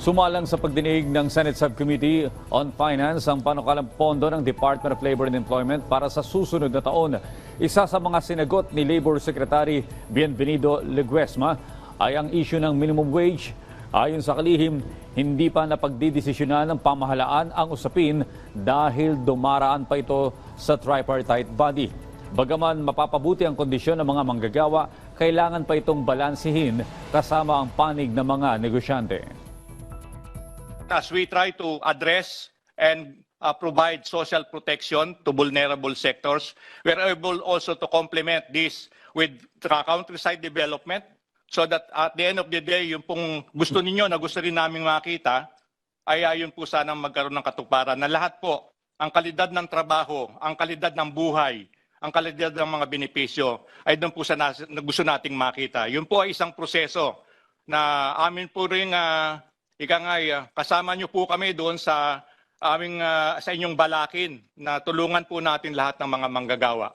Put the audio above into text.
Sumalang sa pagdinig ng Senate Subcommittee on Finance ang panukalang pondo ng Department of Labor and Employment para sa susunod na taon. Isa sa mga sinagot ni Labor Secretary Bienvenido Leguesma ay ang issue ng minimum wage. Ayon sa kalihim, hindi pa napagdidesisyonan ng pamahalaan ang usapin dahil dumaraan pa ito sa tripartite body. Bagaman mapapabuti ang kondisyon ng mga manggagawa, kailangan pa itong balansihin kasama ang panig ng mga negosyante. As we try to address and uh, provide social protection to vulnerable sectors, we're able also to complement this with countryside development so that at the end of the day, yung pong gusto ninyo na gusto rin namin makita, ay ayun po sana magkaroon ng katuparan na lahat po, ang kalidad ng trabaho, ang kalidad ng buhay, ang kalidad ng mga benepisyo ay doon po sa na gusto nating makita. Yun po ay isang proseso na amin po rin uh, ika nga ah, kasama niyo po kami doon sa aming ah, sa inyong balakin na tulungan po natin lahat ng mga manggagawa.